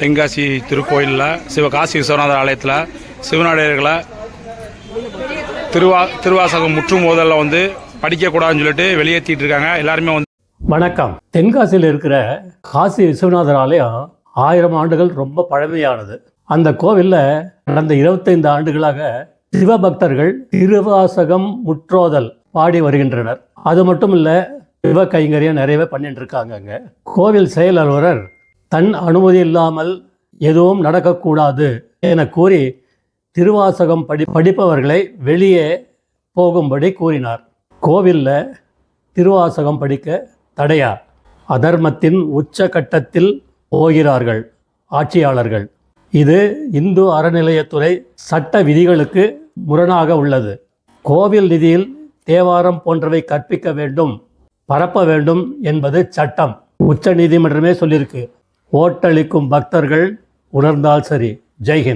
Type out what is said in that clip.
தென்காசி திருக்கோயிலில் சிவகாசி விஸ்வநாதர் ஆலயத்தில் சிவநாடியர்களை திருவா திருவாசகம் முற்றும் முதல்ல வந்து படிக்கக்கூடாதுன்னு சொல்லிட்டு வெளியேற்றிட்டு இருக்காங்க. எல்லாருமே வந்து வணக்கம். தென்காசியில் இருக்கிற காசி விஸ்வநாதர் ஆலயம் ஆயிரம் ஆண்டுகள் ரொம்ப பழமையானது. அந்த கோவிலில் கடந்த இருபத்தைந்து ஆண்டுகளாக சிவபக்தர்கள் திருவாசகம் முற்றோதல் பாடி வருகின்றனர். அது மட்டும் இல்லை சிவ கைங்கரியம் நிறையவே பண்ணிட்டு இருக்காங்க அங்கே. கோவில் செயல் அலுவலர் தன் அனுமதி இல்லாமல் எதுவும் நடக்கக்கூடாது என கூறி திருவாசகம் படி படிப்பவர்களை வெளியே போகும்படி கூறினார். கோவிலில் திருவாசகம் படிக்க தடையா அதர்மத்தின் உச்சகட்டத்தில் போகிறார்கள் ஆட்சியாளர்கள். இது இந்து அறநிலையத்துறை சட்ட விதிகளுக்கு முரணாக உள்ளது. கோவில் நிதியில் தேவாரம் போன்றவை கற்பிக்க வேண்டும் பரப்ப வேண்டும் என்பது சட்டம். உச்ச நீதிமன்றமே சொல்லியிருக்கு. ஓட்டளிக்கும் பக்தர்கள் உணர்ந்தால் சரி. ஜெய்ஹிந்த்